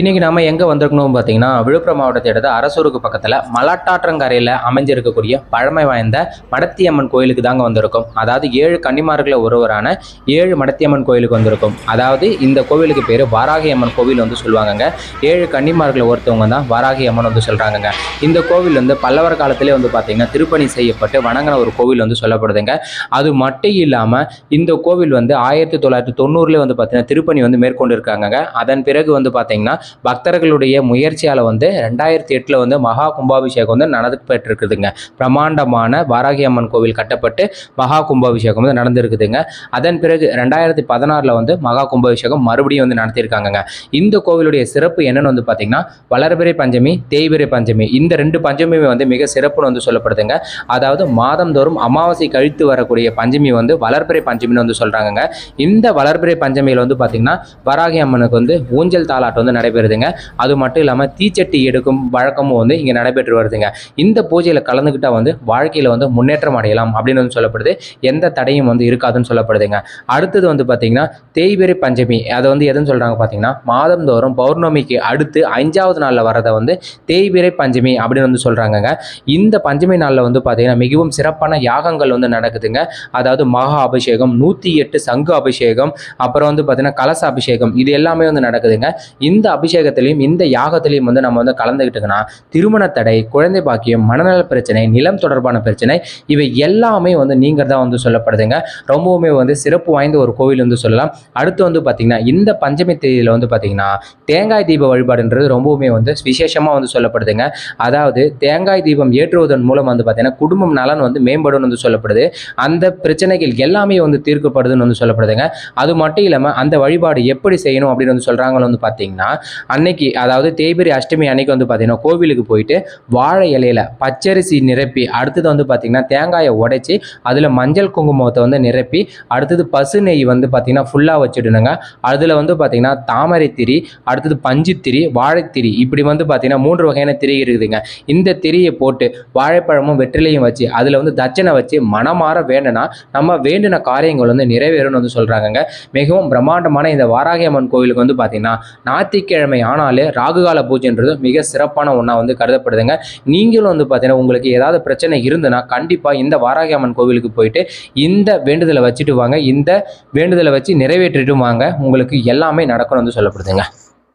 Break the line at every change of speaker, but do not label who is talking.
இன்னைக்கு நாம எங்க வந்திருக்கணும் பார்த்தீங்கன்னா விழுப்புரம் மாவட்டத்தை எடுத்த அரசூருக்கு பக்கத்துல மலட்டாற்றங்கரையில அமைஞ்சிருக்கக்கூடிய பழமை வாய்ந்த மடத்தியம்மன் கோயிலுக்கு தாங்க வந்திருக்கும். அதாவது ஏழு கன்னிமார்களில் ஒருவரான ஏழு மடத்தியம்மன் கோயிலுக்கு வந்திருக்கும். அதாவது இந்த கோவிலுக்கு பேரு வாராகி அம்மன் கோவில் வந்து சொல்லுவாங்கங்க. ஏழு கன்னிமார்களில் ஒருத்தவங்க தான் வாராகி அம்மன் வந்து சொல்றாங்கங்க. இந்த கோவில் வந்து பல்லவர் காலத்திலே வந்து பார்த்திங்கன்னா திருப்பணி செய்யப்பட்டு வணங்கின ஒரு கோவில் வந்து சொல்லப்படுதுங்க. அது மட்டும் இல்லாம இந்த கோவில் வந்து ஆயிரத்தி தொள்ளாயிரத்தி தொண்ணூறுல வந்து பார்த்தீங்கன்னா திருப்பணி வந்து மேற்கொண்டு இருக்காங்க அதன் பிறகு வந்து பார்த்திங்கன்னா பக்தர்களுடைய முயற்சியால் வந்து ரெண்டாயிரத்தி எட்டில் வந்து மகா கும்பாபிஷேகம் வந்து நடந்துபெற்றிருக்குதுங்க. பிரமாண்டமான வாராகி அம்மன் கோவில் கட்டப்பட்டு மகா கும்பாபிஷேகம் வந்து நடந்திருக்குதுங்க. அதன் பிறகு ரெண்டாயிரத்தி பதினாறில் வந்து மகா கும்பாபிஷேகம் மறுபடியும் வந்து நடத்தியிருக்காங்கங்க. இந்த கோவிலுடைய சிறப்பு என்னன்னு வந்து பார்த்தீங்கன்னா வளர்பிறை பஞ்சமி தேய்பிறை பஞ்சமி இந்த ரெண்டு பஞ்சமியுமே வந்து மிக சிறப்புன்னு வந்து சொல்லப்படுதுங்க. அதாவது மாதந்தோறும் அமாவாசை கழித்து வரக்கூடிய பஞ்சமி வந்து வளர்பிறை பஞ்சமின்னு வந்து சொல்கிறாங்கங்க இந்த வளர்பிறை பஞ்சமியில் வந்து பார்த்தீங்கன்னா வராகி அம்மனுக்கு வந்து ஊஞ்சல் தாலாட்டம் வந்து நடைபெறும் வருதுங்க. அது மட்டும் இல்லாமல் தீச்சட்டி எடுக்கும் வழக்கமும் வந்து இங்கே நடைபெற்று வருதுங்க. இந்த பூஜையில் கலந்துக்கிட்டால் வந்து வாழ்க்கையில் வந்து முன்னேற்றம் அடையலாம் அப்படின்னு வந்து சொல்லப்படுது. எந்த தடையும் வந்து இருக்காதுன்னு சொல்லப்படுதுங்க. அடுத்தது வந்து பார்த்தீங்கன்னா தேய்பிறை பஞ்சமி. அதை வந்து எதுன்னு சொல்கிறாங்க பார்த்தீங்கன்னா மாதந்தோறும் பௌர்ணமிக்கு அடுத்து அஞ்சாவது நாளில் வரதை வந்து தேய்பிரை பஞ்சமி அப்படின்னு வந்து சொல்கிறாங்கங்க இந்த பஞ்சமி நாளில் வந்து பார்த்தீங்கன்னா மிகவும் சிறப்பான யாகங்கள் வந்து நடக்குதுங்க. அதாவது மகா அபிஷேகம் நூற்றி எட்டு சங்கு அபிஷேகம் அப்புறம் வந்து பார்த்தீங்கன்னா கலச அபிஷேகம் இது எல்லாமே வந்து நடக்குதுங்க. இந்த அபிஷேகத்திலையும் இந்த யாகத்திலையும் வந்து நம்ம வந்து கலந்துக்கிட்டோங்கன்னா திருமண தடை குழந்தை பாக்கியம் மனநல பிரச்சனை நிலம் தொடர்பான பிரச்சனை இவை எல்லாமே வந்து நீங்கிறதா வந்து சொல்லப்படுதுங்க. ரொம்பவுமே வந்து சிறப்பு வாய்ந்த ஒரு கோவில் வந்து சொல்லலாம். அடுத்து வந்து பார்த்தீங்கன்னா இந்த பஞ்சமி தேதியில் வந்து பார்த்தீங்கன்னா தேங்காய் தீப வழிபாடுன்றது ரொம்பவுமே வந்து விசேஷமாக வந்து சொல்லப்படுதுங்க. அதாவது தேங்காய் தீபம் ஏற்றுவதன் மூலம் வந்து பார்த்தீங்கன்னா குடும்பம் நலன் வந்து மேம்படும் வந்து சொல்லப்படுது. அந்த பிரச்சனைகள் எல்லாமே வந்து தீர்க்கப்படுதுன்னு வந்து சொல்லப்படுதுங்க. அது மட்டும் இல்லாமல் அந்த வழிபாடு எப்படி செய்யணும் அப்படின்னு வந்து சொல்கிறாங்கன்னு வந்து பார்த்தீங்கன்னா அன்னைக்கு அதாவது தேய்பிரி அஷ்டமி அன்னைக்கு வந்து பார்த்தீங்கன்னா கோவிலுக்கு போயிட்டு வாழை இலையில பச்சரிசி நிரப்பி அடுத்தது வந்து பார்த்தீங்கன்னா தேங்காயை உடைச்சி அதில் மஞ்சள் குங்குமத்தை வந்து நிரப்பி அடுத்தது பசு நெய் வந்து பார்த்தீங்கன்னா ஃபுல்லாக வச்சுடணுங்க. அதில் வந்து பார்த்தீங்கன்னா தாமரை திரி அடுத்தது பஞ்சுத்திரி வாழைத்திரி இப்படி வந்து பார்த்தீங்கன்னா மூன்று வகையான திரி இருக்குதுங்க. இந்த திரியை போட்டு வாழைப்பழமும் வெற்றிலையும் வச்சு அதில் வந்து தட்சணை வச்சு மனமாற வேண்டுனா நம்ம வேண்டின காரியங்கள் வந்து நிறைவேறும்னு வந்து சொல்கிறாங்கங்க மிகவும் பிரம்மாண்டமான இந்த வாராகி அம்மன் கோவிலுக்கு வந்து பார்த்தீங்கன்னா வெள்ளிக்கிழமை ஆனாலே ராகுகால பூஜைன்றது மிக சிறப்பான ஒன்றா வந்து கருதப்படுதுங்க. நீங்களும் வந்து பார்த்தீங்கன்னா உங்களுக்கு ஏதாவது பிரச்சனை இருந்ததுன்னா கண்டிப்பாக இந்த வாராகி அம்மன் கோவிலுக்கு போயிட்டு இந்த வேண்டுதலை வச்சுட்டு வாங்க. இந்த வேண்டுதலை வச்சு நிறைவேற்றிட்டு வாங்க. உங்களுக்கு எல்லாமே நடக்கணும்னு வந்து சொல்லப்படுதுங்க.